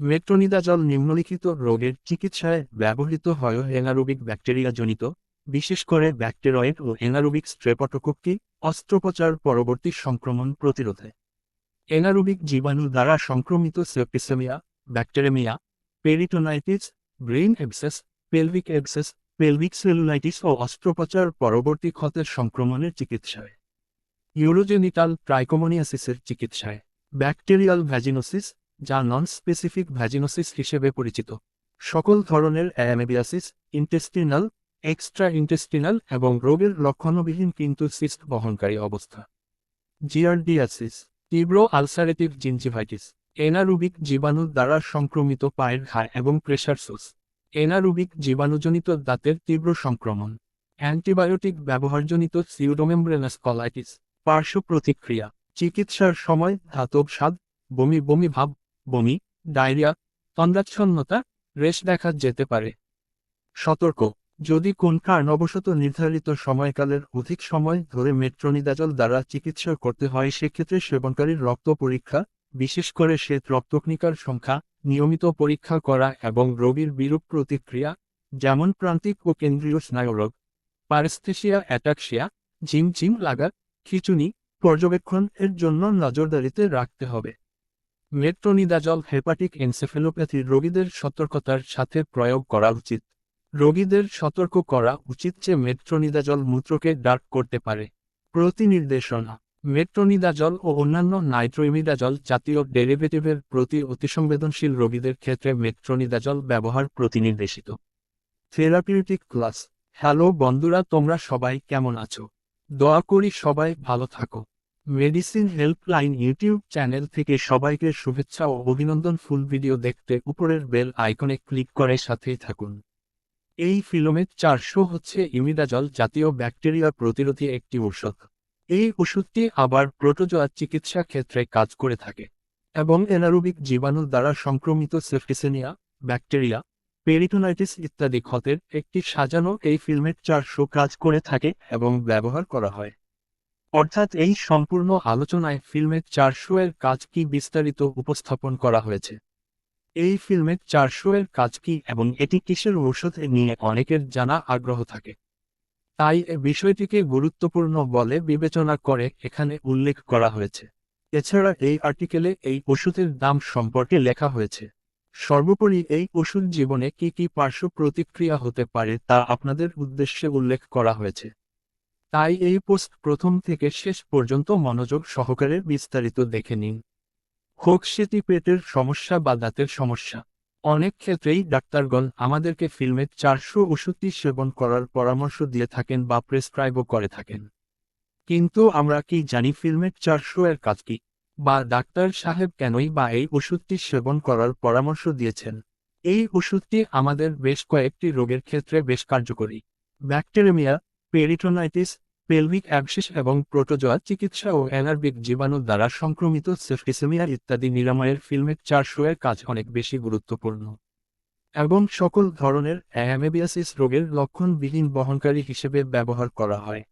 Metronidazole নিম্নলিখিত রোগের চিকিৎসায় ব্যবহৃত হয় এনারোবিক ব্যাকটেরিয়াজনিত বিশেষ করে ব্যাকটেরয়েড ও এনারোবিক স্ট্রেপটোকোককে অস্ত্রোপচার পরবর্তী সংক্রমণ প্রতিরোধে। এনারোবিক জীবাণু দ্বারা সংক্রমিত septicaemia, bacteraemia, peritonitis, brain abscess pelvic abscess pelvic cellulitis ও অস্ত্রোপচার পরবর্তী ক্ষতের সংক্রমণের চিকিৎসায়। ইউরোজেনিটাল ট্রাইকোমোনিয়াসিসের চিকিৎসায়, ব্যাকটেরিয়াল ভ্যাজিনোসিস যা নন স্পেসিফিক ভ্যাজিনোসিস হিসেবে পরিচিত। সকল ধরনের অ্যামেবিয়াসিস ইন্টেস্টিনাল এক্সট্রা ইন্টেস্টিনাল এবং রোগের লক্ষণবিহীন কিন্তু সিস্ট বহনকারী অবস্থা। জিয়ারডিয়াসিস তীব্র আলসারেটিভ জিনজিভাইটিস এনারুবিক জীবাণু দ্বারা সংক্রমিত পায়ের ঘা এবং প্রেশার সোস এনারুবিক জীবাণুজনিত দাঁতের তীব্র সংক্রমণ, অ্যান্টিবায়োটিক ব্যবহারজনিত সিউডোমেমব্রেনাস কলাইটিস পার্শ্ব প্রতিক্রিয়া, চিকিৎসার সময় ধাতব স্বাদ, বমি বমি ভাব বমি, ডায়রিয়া, তন্দ্রাচ্ছন্নতা, রেশ দেখা যেতে পারে। সতর্ক। যদি কোন কারণবশত নির্ধারিত সময়কালের অধিক সময় ধরে মেট্রোনিদাজল দ্বারা চিকিৎসা করতে হয়, সেক্ষেত্রে সেবনকারীর রক্ত পরীক্ষা, বিশেষ করে শ্বেত রক্তকণিকার সংখ্যা, নিয়মিত পরীক্ষা করা এবং রোগীর বিরূপ প্রতিক্রিয়া, যেমন প্রান্তিক ও কেন্দ্রীয় স্নায়ুরোগ পারেস্থেসিয়া অ্যাটাক্সিয়া ঝিমঝিম লাগা, খিচুনি, পর্যবেক্ষণ এর জন্য নজরদারিতে রাখতে হবে। মেট্রোনিদাজল হেপাটিক এনসেফেলোপ্যাথি রোগীদের সতর্কতার সাথে প্রয়োগ করা উচিত। রোগীদের সতর্ক করা উচিত যে মেট্রোনিদাজল মূত্রকে ডার্ক করতে পারে। প্রতিনির্দেশনা মেট্রোনিদাজল ও অন্যান্য নাইট্রোইমিডাজল জাতীয় ডেরিভেটিভের প্রতি অতিসংবেদনশীল রোগীদের ক্ষেত্রে মেট্রোনিদাজল ব্যবহার প্রতিনির্দেশিত। থেরাপিউটিক ক্লাস, হ্যালো বন্ধুরা তোমরা সবাই কেমন আছো? দয়া করি সবাই ভালো থাকো। মেডিসিন হেল্পলাইন ইউটিউব চ্যানেল থেকে সবাইকে শুভেচ্ছা ও অভিনন্দন। ফুল ভিডিও দেখতে উপরের বেল আইকনে ক্লিক করে সাথেই থাকুন। এই ফিলোমেট চারশো হচ্ছে ইমিডাজল জাতীয় ব্যাকটেরিয়া প্রতিরোধী একটি ঔষধ। এই ওষুধটি আবার প্রোটোজোয়া চিকিৎসা ক্ষেত্রে কাজ করে থাকে এবং এনারোবিক জীবাণু দ্বারা সংক্রমিত সেফটিসেনিয়া ব্যাকটেরিয়া পেরিটোনাইটিস ইত্যাদি ক্ষতের একটি সাজানো এই ফিল্মেট চারশো কাজ করে থাকে এবং ব্যবহার করা হয়। অর্থাৎ এই সম্পূর্ণ আলোচনায় ফিল্মের চারশো এর কাজ কি বিস্তারিত উপস্থাপন করা হয়েছে? এই ফিল্মের চারশো এর কাজ কি এবং এটি কিসের ঔষধ নিয়ে অনেকের জানা আগ্রহ থাকে। তাই এ বিষয়টিকে গুরুত্বপূর্ণ বলে বিবেচনা করে এখানে উল্লেখ করা হয়েছে। এছাড়া এই আর্টিকেলে এই ওষুধের দাম সম্পর্কে লেখা হয়েছে। সর্বোপরি এই ওষুধ জীবনে কি কি পার্শ্ব প্রতিক্রিয়া হতে পারে তা আপনাদের উদ্দেশ্যে উল্লেখ করা হয়েছে। তাই এই পোস্ট প্রথম থেকে শেষ পর্যন্ত মনোযোগ সহকারে বিস্তারিত দেখে নিন। হোক সেটি পেটের সমস্যা বা দাঁতের সমস্যা। অনেক ক্ষেত্রেই ডাক্তারগণ আমাদেরকে ফিল্মের চারশো ওষুধটি সেবন করার পরামর্শ দিয়ে থাকেন বা প্রেসক্রাইবও করে থাকেন। কিন্তু আমরা কি জানি ফিল্মের চারশো এর কাজ কি? বা ডাক্তার সাহেব কেনই বা এই ওষুধটি সেবন করার পরামর্শ দিয়েছেন? এই ওষুধটি আমাদের বেশ কয়েকটি রোগের ক্ষেত্রে বেশ কার্যকরী। ব্যাকটেরিমিয়া পেরিটোনাইটিস পেলভিক অ্যাবসিস এবং প্রোটোজোয়া চিকিৎসা ও অ্যানারবিক জীবাণু দ্বারা সংক্রমিত সেফটিসেমিয়া ইত্যাদি নিরাময়ের ফিল্মের চারশো এর কাজ অনেক বেশি গুরুত্বপূর্ণ। এবং সকল ধরনের অ্যামেবিয়াসিস রোগের লক্ষণবিহীন বহনকারী হিসেবে ব্যবহার করা হয়।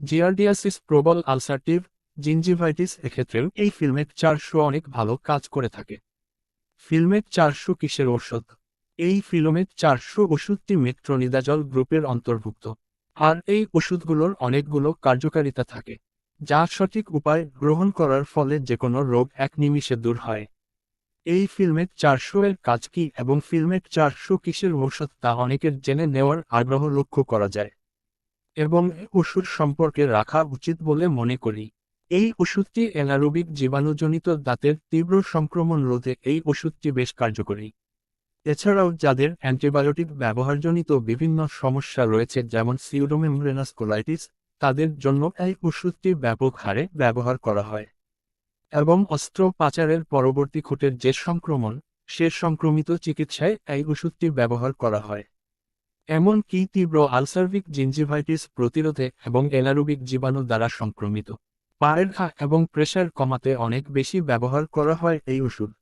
জিয়ারডিয়াসিস প্রবল আলসারটিভ জিনজিভাইটিস এক্ষেত্রেও এই ফিল্মের চারশো অনেক ভালো কাজ করে থাকে। ফিল্মের চারশো কিসের ঔষধ? এই ফিল্মের চারশো ওষুধটি মেট্রোনিদাজল গ্রুপের অন্তর্ভুক্ত। আর এই ওষুধগুলোর অনেকগুলো কার্যকারিতা থাকে, যা সঠিক উপায় গ্রহণ করার ফলে যে কোনো রোগ এক নিমিষে দূর হয়। এই ফিল্মের চারশো এর কাজ কি এবং ফিল্মের চারশো কিসের ঔষধ তা অনেকের জেনে নেওয়ার আগ্রহ লক্ষ্য করা যায়। এবং ওষুধ সম্পর্কে রাখা উচিত বলে মনে করি। এই ওষুধটি এনারোবিক জীবাণুজনিত দাঁতের তীব্র সংক্রমণ রোধে এই ওষুধটি বেশ কার্যকরী। এছাড়াও যাদের অ্যান্টিবায়োটিক ব্যবহারজনিত বিভিন্ন সমস্যা রয়েছে, যেমন সিউডোমেমব্রেনাস কোলাইটিস তাদের জন্য এই ওষুধটি ব্যাপক হারে ব্যবহার করা হয়। এবং অস্ত্রোপচারের পরবর্তী খুঁটের যে সংক্রমণ, সে সংক্রমিত চিকিৎসায় এই ওষুধটি ব্যবহার করা হয়। এমনকি তীব্র আলসারভিক জিনজিভাইটিস প্রতিরোধে এবং এনারোবিক জীবাণু দ্বারা সংক্রমিত। পায়ের ঘা এবং প্রেশার কমাতে অনেক বেশি ব্যবহার করা হয় এই ওষুধ।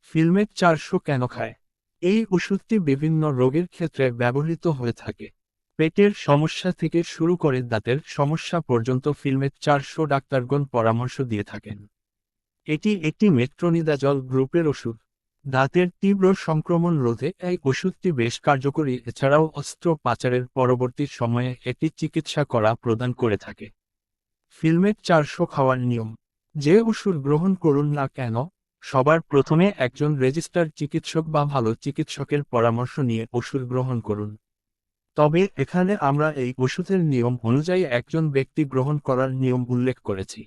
ফিল্মের চারশো কেন খায়? এই ওষুধটি বিভিন্ন রোগের ক্ষেত্রে ব্যবহৃত হয়ে থাকে। পেটের সমস্যা থেকে শুরু করে দাঁতের সমস্যা পর্যন্ত ফিল্মের চারশো ডাক্তারগণ পরামর্শ দিয়ে থাকেন। এটি একটি মেট্রোনিদাজল গ্রুপের ওষুধ। দাঁতের তীব্র সংক্রমণ রোধে এই ওষুধটি বেশ কার্যকরী, এছাড়াও অস্ত্রোপচারের পরবর্তী সময়ে এটি চিকিৎসা করা প্রদান করে থাকে। ফিল্মের চারশো খাওয়ার নিয়ম। যে ওষুধ গ্রহণ করুন না কেন সবার প্রথমে একজন রেজিস্টার চিকিৎসক বা ভালো চিকিৎসকের পরামর্শ নিয়ে ওষুধ গ্রহণ করুন। তবে এখানে আমরা এই ওষুধের নিয়ম অনুযায়ী একজন ব্যক্তি গ্রহণ করার নিয়ম উল্লেখ করেছি।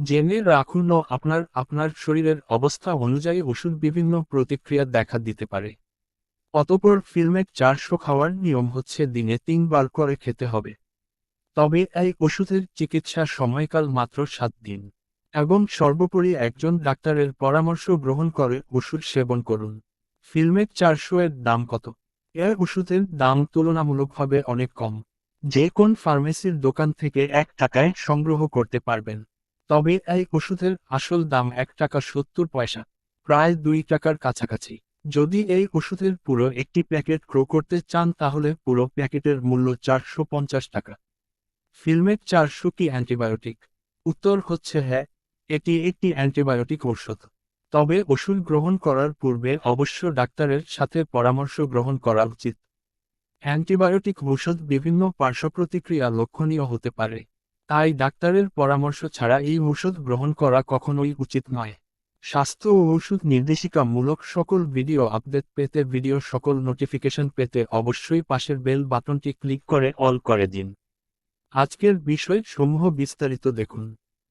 জেনে রাখুন আপনার আপনার শরীরের অবস্থা অনুযায়ী ওষুধ বিভিন্ন প্রতিক্রিয়া দেখা দিতে পারে। অতপর ফিল্মের চারশো খাওয়ার নিয়ম হচ্ছে দিনে তিনবার করে খেতে হবে। তবে এই ওষুধের চিকিৎসা সময়কাল মাত্র সাত দিন। এবং সর্বোপরি একজন ডাক্তারের পরামর্শ গ্রহণ করে ওষুধ সেবন করুন। ফিল্মের চারশো এর দাম কত? এ ওষুধের দাম তুলনামূলকভাবে অনেক কম। যে কোন ফার্মেসির দোকান থেকে এক টাকায় সংগ্রহ করতে পারবেন। তবে এই ওষুধের আসল দাম এক টাকা সত্তর পয়সা, প্রায় দুই টাকার কাছাকাছি। যদি এই ওষুধের পুরো একটি প্যাকেট ক্রো করতে চান তাহলে পুরো প্যাকেটের মূল্য চারশো পঞ্চাশ টাকা। ফিল্মের চারশো কি অ্যান্টিবায়োটিক? উত্তর হচ্ছে হ্যাঁ এটি একটি অ্যান্টিবায়োটিক ঔষধ। তবে ওষুধ গ্রহণ করার পূর্বে অবশ্য ডাক্তারের সাথে পরামর্শ গ্রহণ করা উচিত। অ্যান্টিবায়োটিক ঔষধ বিভিন্ন পার্শ্বপ্রতিক্রিয়া লক্ষণীয় হতে পারে, তাই ডাক্তারের পরামর্শ ছাড়া এই ঔষধ গ্রহণ করা কখনোই উচিত নয়। স্বাস্থ্য ও ওষুধ নির্দেশিকামূলক সকল ভিডিও আপডেট পেতে ভিডিও সকল নোটিফিকেশন পেতে অবশ্যই পাশের বেল বাটনটি ক্লিক করে অল করে দিন। আজকের বিষয় সমূহ বিস্তারিত দেখুন।